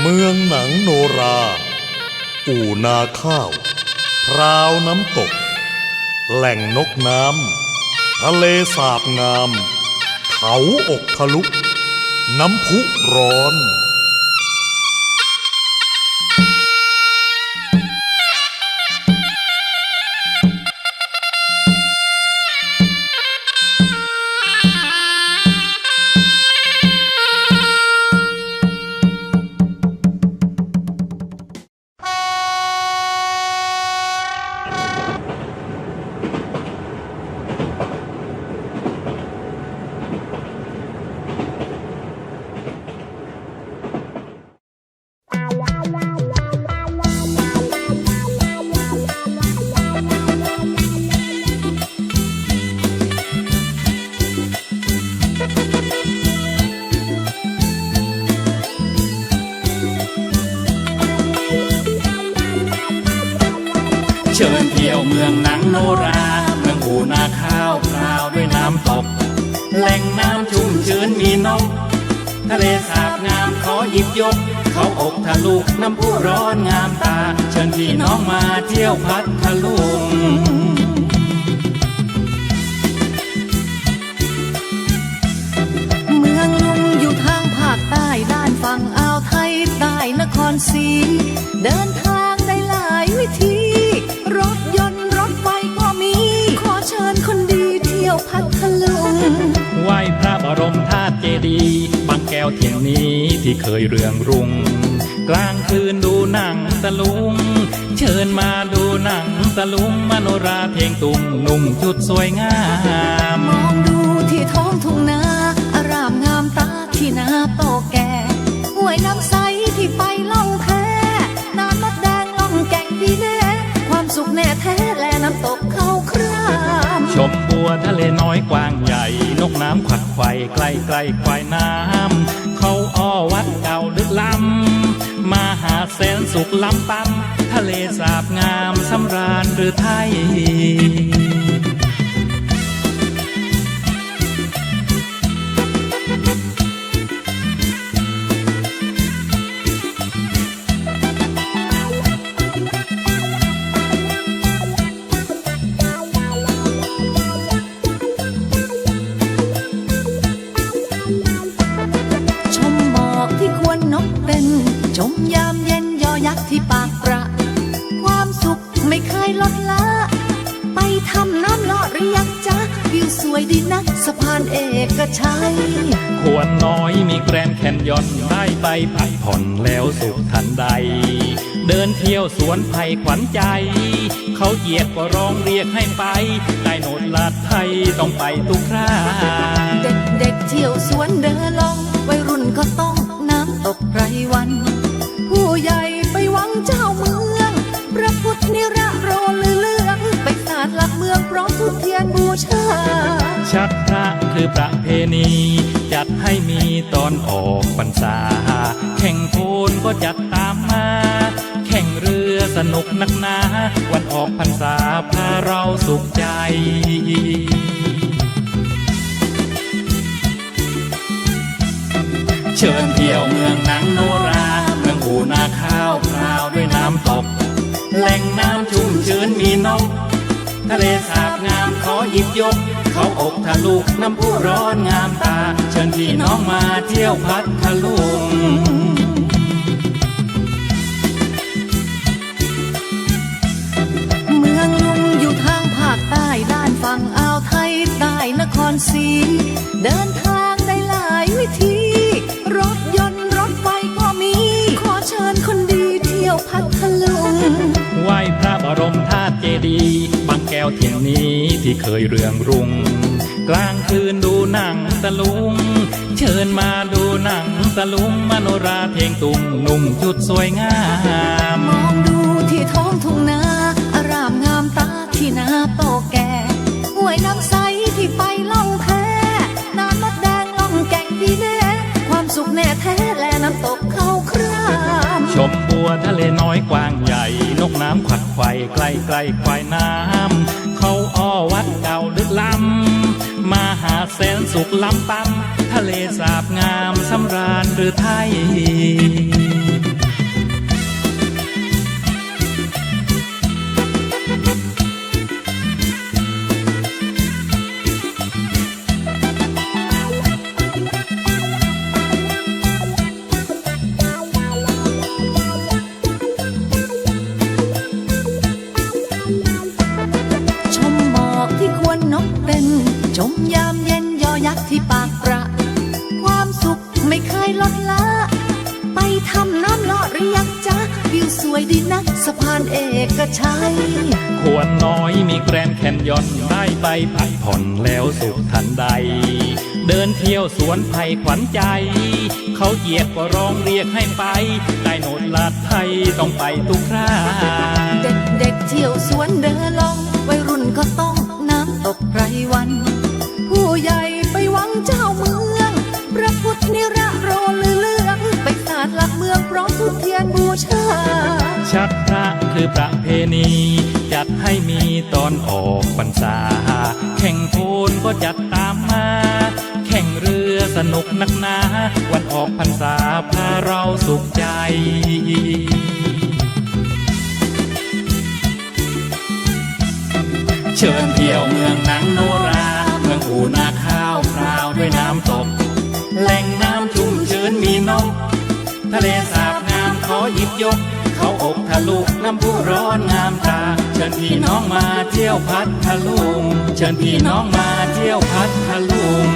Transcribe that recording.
เมืองหนังโนรา อู่นาข้าว พราวน้ำตก แหล่งนกน้ำ ทะเลสาบงาม เขาอกทะลุ น้ำพุร้อน เชิญเที่ยวเมืองหนังโนรา เมืองอูนาข้าวพราวด้วยน้ำตก แหล่งน้ำชุ่มชื้นมีนก ทะเลสาบงามขอหยิบยก เขาอกทะลุน้ำพุร้อนงามตา เชิญพี่น้องมาเที่ยวพัทลุงเมืองลุงอยู่ทางภาคใต้ด้านฝั่งอ่าวไทยใต้นครศรีเดินทางได้หลายวิธี ไหว้พระบรมธาตุเจดีย์บางแก้วเที่ยงนี้ที่เคยเรืองรุ่ง กลางคืนดูหนังตะลุง เชิญมาดูหนังตะลุงมโนราเพลงตุงนุ่งชุดสวยงาม มองดูที่ท้องทุ่งนาอารามงามตาที่นาโตแก่ห้วยน้ำใสที่ไปล่องแพนานมดแดงล่องแก่งดีแน่ความสุขแน่แท้และน้ำตกเข้าคราม ชมบัวทะเลน้อยกว้างใหญ่น กน้ำขวัดไฟใกล้ใกล้ควายน้ำเขาอ้อวัดเก่าลึกล้ำมาหาแสนสุขล้ำปั๊มทะเลสาบงามสำราญหรือไทย ที่ปากประ ความสุขไม่เคยลดละ ไปทำน้ำเลาะหรือยังจ๊ะวิวสวยดีนักสะพานเอกชัยควรน้อยมีแกรนแคนยอนได้ไปพักผ่อนแล้วสุขทันใด เดินเที่ยวสวนไผ่ขวัญใจ เขาเหยียบก็ร้องเรียกให้ไป ได้โนดลาดไทยต้องไปทุกคราเด็กๆเที่ยวสวนเดินลองวัยรุ่นก็ต้องน้ำตกไรวัน ผู้ใหญ่ ณี จัดให้มีตอนออกพรรษา แข่งโพนก็จัดตามมา แข่งเรือสนุกนักหนา วันออกพรรษาพาเราสุขใจเชิญเที่ยวเมืองนังโนรา เมืองอูนาข้าวพราวด้วยน้ำตก แหล่งน้ำชุ่มชื้นมีนก ทะเลสาบงามขอหยิบยก เขาอกทะลุน้ำพุร้อนงามตา เชิญพี่น้องมาเที่ยวพัทลุงเมืองลุงอยู่ทางภาคใต้ด้านฝั่งอ่าวไทยใต้นครศรีเดินทางได้หลายวิธี รถยนต์รถไฟก็มี ขอเชิญคนดีเที่ยวพัทลุงไหว้พระบรมธาตุเจดีย์บางแก้วเที่ยงนี้ ที่เคยเรืองรุ่งกลางคืนดูหนังตะลุง เชิญมาดูหนังตะลุงมโนราเพลงตุงนุ่งชุดสวยงาม มองดูที่ท้องทุ่งนาอารามงามตาที่นาโตแก่ห้วยน้ำใสที่ไปล่องแพนานมดแดงล่องแก่งดีแน่ความสุขแน่แท้และน้ำตกเข้าครามชมบัวทะเลน้อยกว้างใหญ่ นกน้ำขวัดไขว่ใกล้ใกล้ควายน้ำ สุขลำปั๊มทะเลสาบงามสำราญหรือไทยชมยามเย็น กที่ปากประ ความสุขไม่เคยลดละ ไปทำน้ำเลาะหรือยังจ๊ะวิวสวยดีนักสะพานเอกชัยควรน้อยมีแกรนแคนยอนได้ไปพักผ่อนแล้วสุขทันใด เดินเที่ยวสวนไผ่ขวัญใจ เขาเหยียบก็ร้องเรียกให้ไป ได้โนดลาดไทยต้องไปทุกคราเด็กๆเที่ยวสวนเดิน ชักพระคือประเพณี จัดให้มีตอนออกพรรษา แข่งโพนก็จัดตามมา แข่งเรือสนุกนักหนา วันออกพรรษาพาเราสุขใจเชิญเที่ยวเมืองนังโนรา เมืองอูนาข้าวพราวด้วยน้ำตก แหล่งน้ำชุ่มชื้นมีนก ทะเลสาบงามขอหยิบยก ทะลุน้ำพุร้อนงามตาเชิญพี่น้องมาเที่ยวพัทลุงเชิญพี่น้องมาเที่ยวพัทลุง